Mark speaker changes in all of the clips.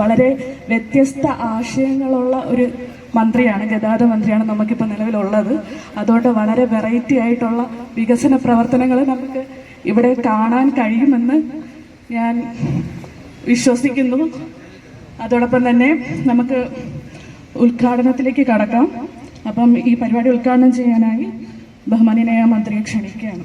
Speaker 1: വളരെ വ്യത്യസ്ത ആശയങ്ങളുള്ള ഒരു മന്ത്രിയാണ് ഗതാഗത മന്ത്രിയാണ് നമുക്കിപ്പോൾ നിലവിലുള്ളത്. അതുകൊണ്ട് വളരെ വെറൈറ്റി ആയിട്ടുള്ള വികസന പ്രവർത്തനങ്ങൾ നമുക്ക് ഇവിടെ കാണാൻ കഴിയുമെന്ന് ഞാൻ വിശ്വസിക്കുന്നു. അതോടൊപ്പം തന്നെ നമുക്ക് ഉദ്ഘാടനത്തിലേക്ക് കടക്കാം. അപ്പം ഈ പരിപാടി ഉദ്ഘാടനം ചെയ്യാനായി ബഹുമാനിയായ മന്ത്രിയെ ക്ഷണിക്കുകയാണ്.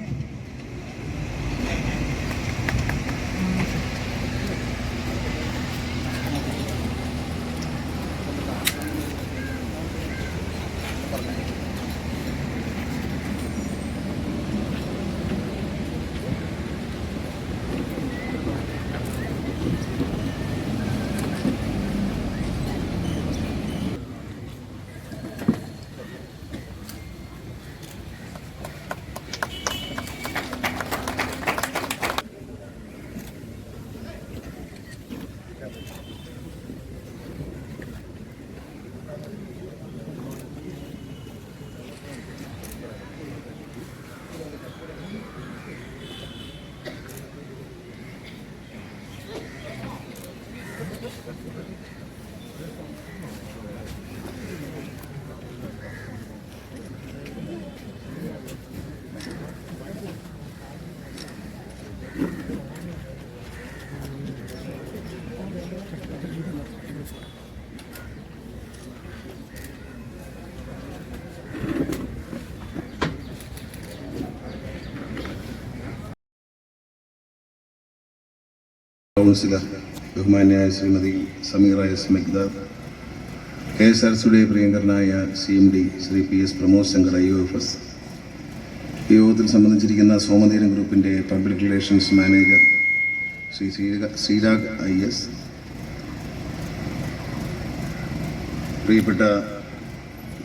Speaker 2: Councillor ബഹുമാന്യായ Shrimati Sameera S Megdar K S R സിയുടെ പ്രിയങ്കരനായ C M D Shri P S Pramod Shankar I O F S. ഈ യോഗത്തിൽ സംബന്ധിച്ചിരിക്കുന്ന സോമതീരൻ ഗ്രൂപ്പിന്റെ പബ്ലിക് റിലേഷൻസ് മാനേജർ ശ്രീ ശ്രീരാ- ശ്രീരാഗ് ഐ എസ്. പ്രിയപ്പെട്ട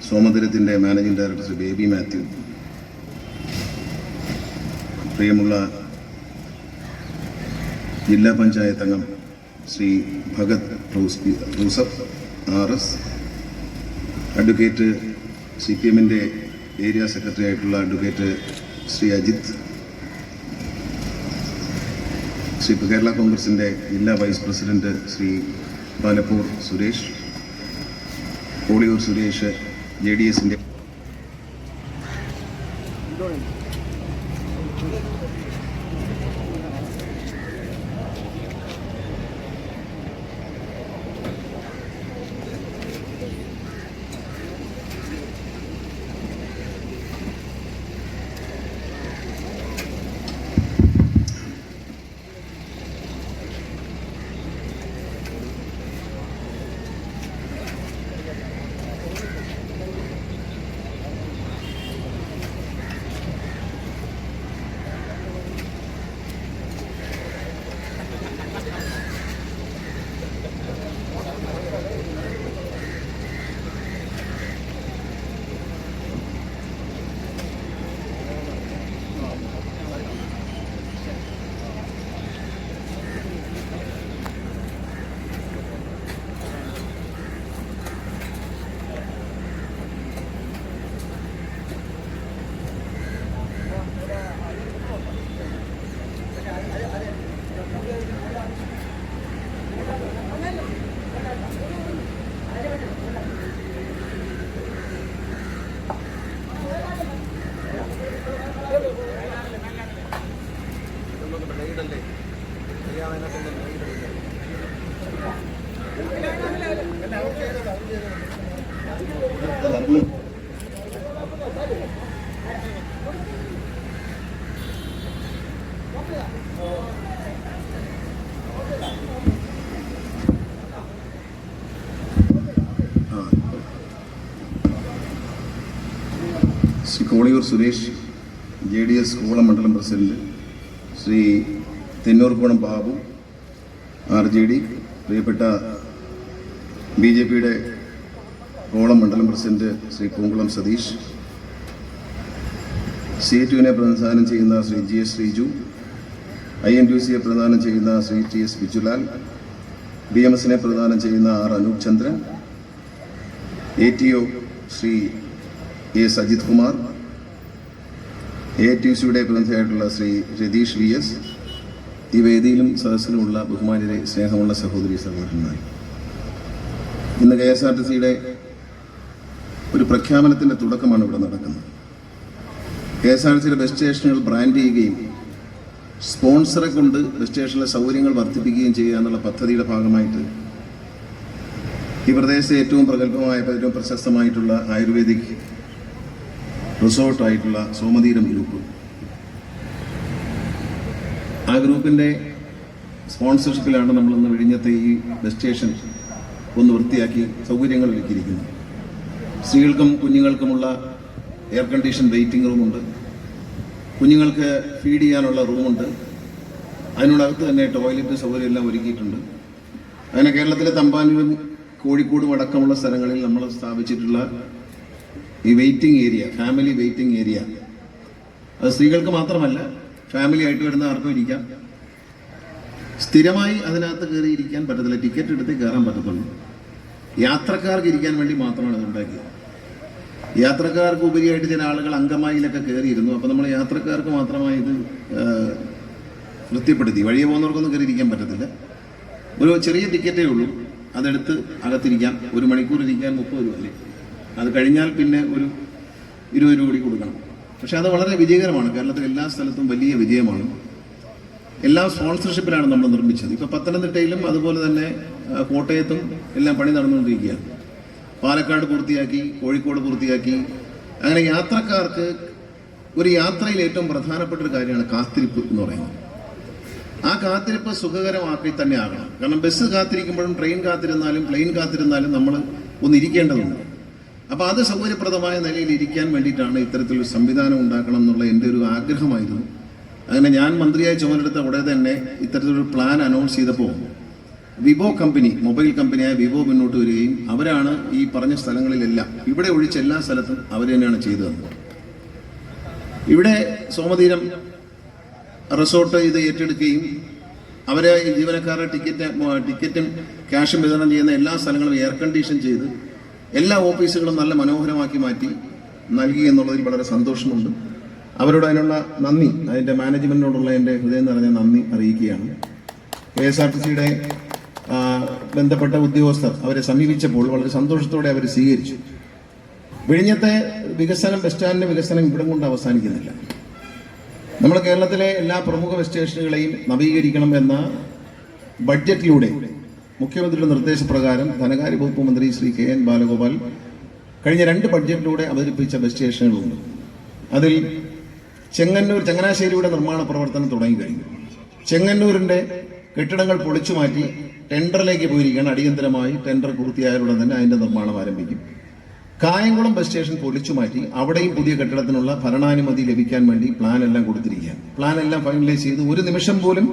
Speaker 2: സോമതീരത്തിന്റെ മാനേജിംഗ് ഡയറക്ടർ ശ്രീ ബേബി മാത്യു. പ്രിയമുള്ള ജില്ലാ പഞ്ചായത്ത് അംഗം Shri Bhagat റൂസ്- Roosaf R S. Advocate C P എമ്മിന്റെ ഏരിയ സെക്രട്ടറി ആയിട്ടുള്ള അഡ്വക്കേറ്റ് ശ്രീ അജിത്. ശ്രീ കേരള കോൺഗ്രസിന്റെ ജില്ലാ vice president Shri Balappur Suresh. Koliyoor Suresh J D എസിന്റെ Shri Koliyoor Suresh J D S Kovalam മണ്ഡലം president Shri Thennoorkonam Babu R J D പ്രിയപ്പെട്ട B J പിയുടെ കോളം മണ്ഡലം പ്രസിഡന്റ് ശ്രീ പൂങ്കുളം സതീഷ് സി ടുവിനെ പ്രതിനിധാനം ചെയ്യുന്ന Shri G S Sreeju I N T സിയെ പ്രദാനം ചെയ്യുന്ന Shri T S Bijulal B M എസിനെ പ്രദാനം ചെയ്യുന്ന R Anoop Chandran A T O Shri A Sajith Kumar A T സിയുടെ പ്രതിനിധിയായിട്ടുള്ള ശ്രീ രതീഷ് വി എസ് ഈ വേദിയിലും സദസ്സിലുമുള്ള ബഹുമാന്യരെ സ്നേഹമുള്ള സഹോദരി സഹോദരന്മാർ ഇന്ന് കെ എസ് ആർ ടി സിയുടെ ഒരു പ്രഖ്യാപനത്തിന്റെ തുടക്കമാണ് ഇവിടെ നടക്കുന്നത്. കെ എസ് ആർ ടി സിയുടെ ബസ് സ്റ്റേഷനുകൾ ബ്രാൻഡ് ചെയ്യുകയും സ്പോൺസറെ കൊണ്ട് ബസ് സ്റ്റേഷനിലെ സൗകര്യങ്ങൾ വർദ്ധിപ്പിക്കുകയും ചെയ്യുക എന്നുള്ള പദ്ധതിയുടെ ഭാഗമായിട്ട് ഈ പ്രദേശത്തെ ഏറ്റവും പ്രഗത്ഭമായ ഏറ്റവും പ്രശസ്തമായിട്ടുള്ള ആയുർവേദിക് റിസോർട്ടായിട്ടുള്ള സോമതീരം ഗ്രൂപ്പ് ആ ഗ്രൂപ്പിന്റെ സ്പോൺസർഷിപ്പിലാണ് നമ്മൾ ഇന്ന് വിഴിഞ്ഞത്തെ ഈ ബസ് സ്റ്റേഷൻ ഒന്ന് വൃത്തിയാക്കി സൗകര്യങ്ങൾ ഒരുക്കിയിരിക്കുന്നത് സ്ത്രീകൾക്കും കുഞ്ഞുങ്ങൾക്കുമുള്ള എയർ കണ്ടീഷൻ വെയിറ്റിംഗ് റൂമുണ്ട്. കുഞ്ഞുങ്ങൾക്ക് ഫീഡ് ചെയ്യാനുള്ള റൂമുണ്ട്. അതിനോടകത്ത് തന്നെ ടോയ്ലറ്റ് സൗകര്യം എല്ലാം ഒരുക്കിയിട്ടുണ്ട്. അങ്ങനെ കേരളത്തിലെ തമ്പാനൂരും കോഴിക്കോടും അടക്കമുള്ള സ്ഥലങ്ങളിൽ നമ്മൾ സ്ഥാപിച്ചിട്ടുള്ള ഈ waiting area family waiting area. അത് സ്ത്രീകൾക്ക് മാത്രമല്ല ഫാമിലി ആയിട്ട് വരുന്ന ആർക്കും ഇരിക്കാം. സ്ഥിരമായി അതിനകത്ത് കയറി ഇരിക്കാൻ പറ്റത്തില്ല. ടിക്കറ്റ് എടുത്ത് കയറാൻ പറ്റത്തുള്ളൂ. യാത്രക്കാർക്ക് ഇരിക്കാൻ വേണ്ടി മാത്രമാണ് ഇത് ഉണ്ടാക്കിയത്. യാത്രക്കാർക്ക് ഉപരിയായിട്ട് ചില ആളുകൾ അങ്കമായിലൊക്കെ കയറിയിരുന്നു. അപ്പോൾ നമ്മൾ യാത്രക്കാർക്ക് മാത്രമായി ഇത് വൃത്തിപ്പെടുത്തി. വഴിയെ പോകുന്നവർക്കൊന്നും കയറി ഇരിക്കാൻ പറ്റത്തില്ല. ഒരു ചെറിയ ടിക്കറ്റേ ഉള്ളൂ. അതെടുത്ത് അകത്തിരിക്കാം. ഒരു മണിക്കൂർ ഇരിക്കാൻ മുപ്പത് രൂപ അല്ലേ? അത് കഴിഞ്ഞാൽ പിന്നെ ഒരു ഇരുപത് രൂപ കൂടി കൊടുക്കണം. പക്ഷെ അത് വളരെ വിജയകരമാണ്. കേരളത്തിൽ എല്ലാ സ്ഥലത്തും വലിയ വിജയമാണ്. എല്ലാ സ്പോൺസർഷിപ്പിലാണ് നമ്മൾ നിർമ്മിച്ചത്. ഇപ്പൊ പത്തനംതിട്ടയിലും അതുപോലെ തന്നെ കോട്ടയത്തും എല്ലാം പണി നടന്നുകൊണ്ടിരിക്കുകയാണ്. പാലക്കാട് പൂർത്തിയാക്കി കോഴിക്കോട് പൂർത്തിയാക്കി. അങ്ങനെ യാത്രക്കാർക്ക് ഒരു യാത്രയിൽ ഏറ്റവും പ്രധാനപ്പെട്ട ഒരു കാര്യമാണ് കാത്തിരിപ്പ് എന്ന് പറയുന്നത്. ആ കാത്തിരിപ്പ് സുഖകരമാക്കി തന്നെ ആകണം. കാരണം ബസ് കാത്തിരിക്കുമ്പോഴും ട്രെയിൻ കാത്തിരുന്നാലും പ്ലെയിൻ കാത്തിരുന്നാലും നമ്മൾ ഒന്ന് ഇരിക്കേണ്ടതുണ്ട്. അപ്പോൾ അത് സൗകര്യപ്രദമായ നിലയിൽ ഇരിക്കാൻ വേണ്ടിയിട്ടാണ് ഇത്തരത്തിലൊരു സംവിധാനം ഉണ്ടാക്കണം എന്നുള്ള എന്റെ ഒരു ആഗ്രഹമായിരുന്നു. അങ്ങനെ ഞാൻ മന്ത്രിയായി ചുമതലെടുത്ത ഉടനെ തന്നെ ഇത്തരത്തിലൊരു പ്ലാൻ അനൗൺസ് ചെയ്തപ്പോൾ വിവോ കമ്പനി മൊബൈൽ കമ്പനിയായ വിവോ മുന്നോട്ട് വരികയും അവരാണ് ഈ പറഞ്ഞ സ്ഥലങ്ങളിലെല്ലാം ഇവിടെ ഒഴിച്ച എല്ലാ സ്ഥലത്തും അവർ തന്നെയാണ് ചെയ്തു തന്നത്. ഇവിടെ സോമതീരം റിസോർട്ട് ഇത് ഏറ്റെടുക്കുകയും അവരെ ജീവനക്കാരുടെ ടിക്കറ്റ് ടിക്കറ്റും ക്യാഷും വിതരണം ചെയ്യുന്ന എല്ലാ സ്ഥലങ്ങളും എയർ കണ്ടീഷൻ ചെയ്ത് എല്ലാ ഓഫീസുകളും നല്ല മനോഹരമാക്കി മാറ്റി നൽകി എന്നുള്ളതിൽ വളരെ സന്തോഷമുണ്ട്. അവരോട് അതിനുള്ള നന്ദി അതിന്റെ മാനേജ്മെന്റിനോടുള്ള എന്റെ ഹൃദയം നിറഞ്ഞ നന്ദി അറിയിക്കുകയാണ്. കെ എസ് ആർ ടി സിയുടെ ബന്ധപ്പെട്ട ഉദ്യോഗസ്ഥർ അവരെ സമീപിച്ചപ്പോൾ വളരെ സന്തോഷത്തോടെ അവർ സ്വീകരിച്ചു. വിഴിഞ്ഞത്തെ വികസനം ബസ് സ്റ്റാൻഡിന്റെ വികസനം ഇവിടം കൊണ്ട് അവസാനിക്കുന്നില്ല. നമ്മൾ കേരളത്തിലെ എല്ലാ പ്രമുഖ ബസ് സ്റ്റേഷനുകളെയും നവീകരിക്കണം എന്ന ബഡ്ജറ്റിലൂടെ മുഖ്യമന്ത്രിയുടെ നിർദ്ദേശപ്രകാരം ധനകാര്യ വകുപ്പ് മന്ത്രി ശ്രീ കെ എൻ ബാലഗോപാൽ കഴിഞ്ഞ രണ്ട് ബഡ്ജറ്റിലൂടെ അവതരിപ്പിച്ച ബസ് സ്റ്റേഷനുകളുണ്ട്. അതിൽ ചെങ്ങന്നൂർ ചങ്ങനാശ്ശേരിയുടെ നിർമ്മാണ പ്രവർത്തനം തുടങ്ങി കഴിഞ്ഞു. ചെങ്ങന്നൂരിന്റെ കെട്ടിടങ്ങൾ പൊളിച്ചു മാറ്റി ടെൻഡറിലേക്ക് പോയിരിക്കുകയാണ്. അടിയന്തരമായി ടെൻഡർ പൂർത്തിയായാലുടൻ തന്നെ അതിന്റെ നിർമ്മാണം ആരംഭിക്കും. കായംകുളം ബസ് സ്റ്റേഷൻ പൊളിച്ചു മാറ്റി അവിടെയും പുതിയ കെട്ടിടത്തിനുള്ള ഭരണാനുമതി ലഭിക്കാൻ വേണ്ടി പ്ലാൻ എല്ലാം കൊടുത്തിരിക്കുകയാണ്. പ്ലാൻ എല്ലാം ഫൈനലൈസ് ചെയ്ത് ഒരു നിമിഷം പോലും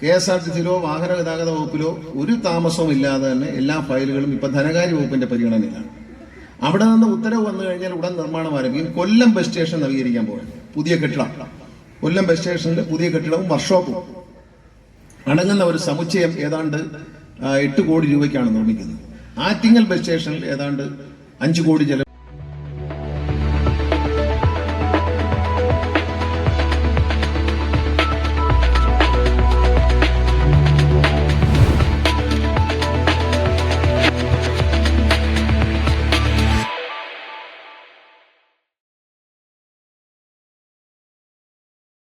Speaker 2: കെ എസ് ആർ ടി സിയിലോ വാഹന ഗതാഗത വകുപ്പിലോ ഒരു താമസവും ഇല്ലാതെ തന്നെ എല്ലാ ഫയലുകളും ഇപ്പൊ ധനകാര്യ വകുപ്പിന്റെ പരിഗണനയിലാണ്. അവിടെ നിന്ന് ഉത്തരവ് വന്നു കഴിഞ്ഞാൽ ഉടൻ നിർമ്മാണം ആരംഭിക്കും. കൊല്ലം ബസ് സ്റ്റേഷൻ നവീകരിക്കാൻ പോകണം പുതിയ കെട്ടിടം. കൊല്ലം ബസ് സ്റ്റേഷനിൽ പുതിയ കെട്ടിടവും വർക്ക്ഷോപ്പും. അടങ്ങുന്ന ഒരു സമുച്ചയം ഏതാണ്ട് എട്ട് കോടി രൂപയ്ക്കാണ് നിർമ്മിക്കുന്നത്. ആറ്റിങ്ങൽ ബസ് സ്റ്റേഷനിൽ ഏതാണ്ട് അഞ്ച് കോടി ചെലവ്